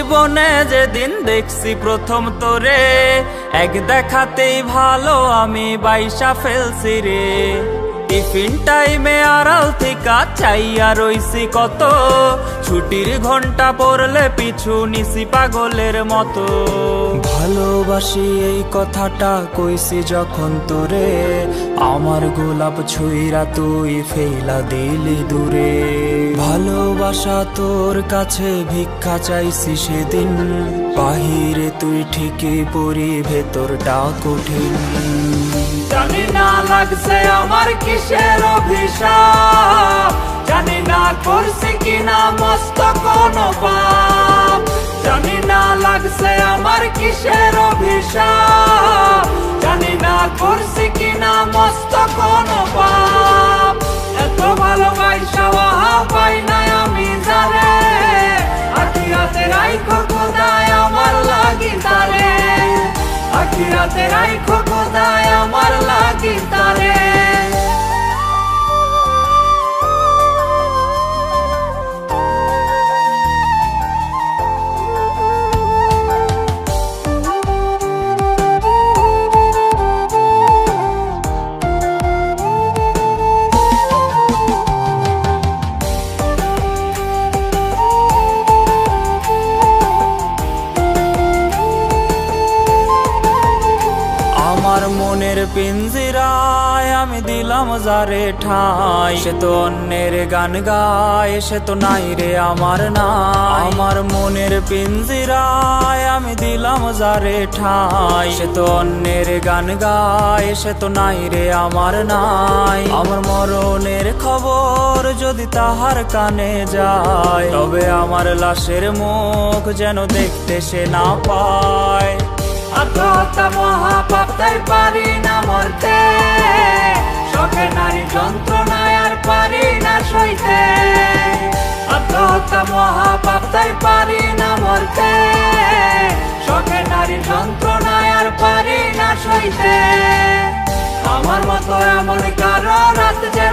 জীবনে যেদিন দেখছি প্রথম তোরে, এক দেখাতেই ভালো আমি বাইসা ফেলছি রে। টিফিন টাইমে আড়াল থেকে চাইয়া রইছি কত, ছুটির ঘণ্টা পড়লে পিছু নিছি পাগলের মতো। ভালোবাসি এই কথাটা কইছি যখন তোরে। আমার গোলাপ ছুঁইরা তুই ফেলা দিলি দূরে। ভালোবাসা তোর কাছে ভিক্ষা চাইছি সেদিন। বাহিরে তুই ঠিকই পরি ভেতরটা কঠিন জানি না লাগছে আমার কিসের অভিশাপ। জানি না করছি কিনা মস্ত কোনো পাপ। জানি না লাগছে আমার কিসের অভিশাপ? জানি না করছি কিনা, মস্ত কোনো পাপ। এত ভালোবাসা পাই নাই আমি জানে আখিরাতে রাইখো খোদায় আমার লাগি তারে? আখিরাতে রাইখো খোদায় আমার লাগি তারে? মনের পিঞ্জিরায় আমি দিলাম যারে ঠাই। সে তো অন্যের গান গায়, সে তো নাই রে আমার না আমার মনের পিঞ্জিরায় আমি দিলাম যারে ঠাই। সে তো অন্যের গান গায়, সে তো নাই রে আমার নাই। আমার মরণের খবর যদি তাহার কানে যায়, তবে আমার লাশের মুখ যেন দেখতে সে না পায়। আত্মহত্যা মহাপাপ, তাই পারি না মরতে। শখে নারী যন্ত্রণায় আর পারি না সইতে। আত্মহত্যা মহাপাপ, তাই পারি না মরতে। শখে নারী যন্ত্রণায় আর পারি না সইতে। আমার মতো এমন কারও রাত যে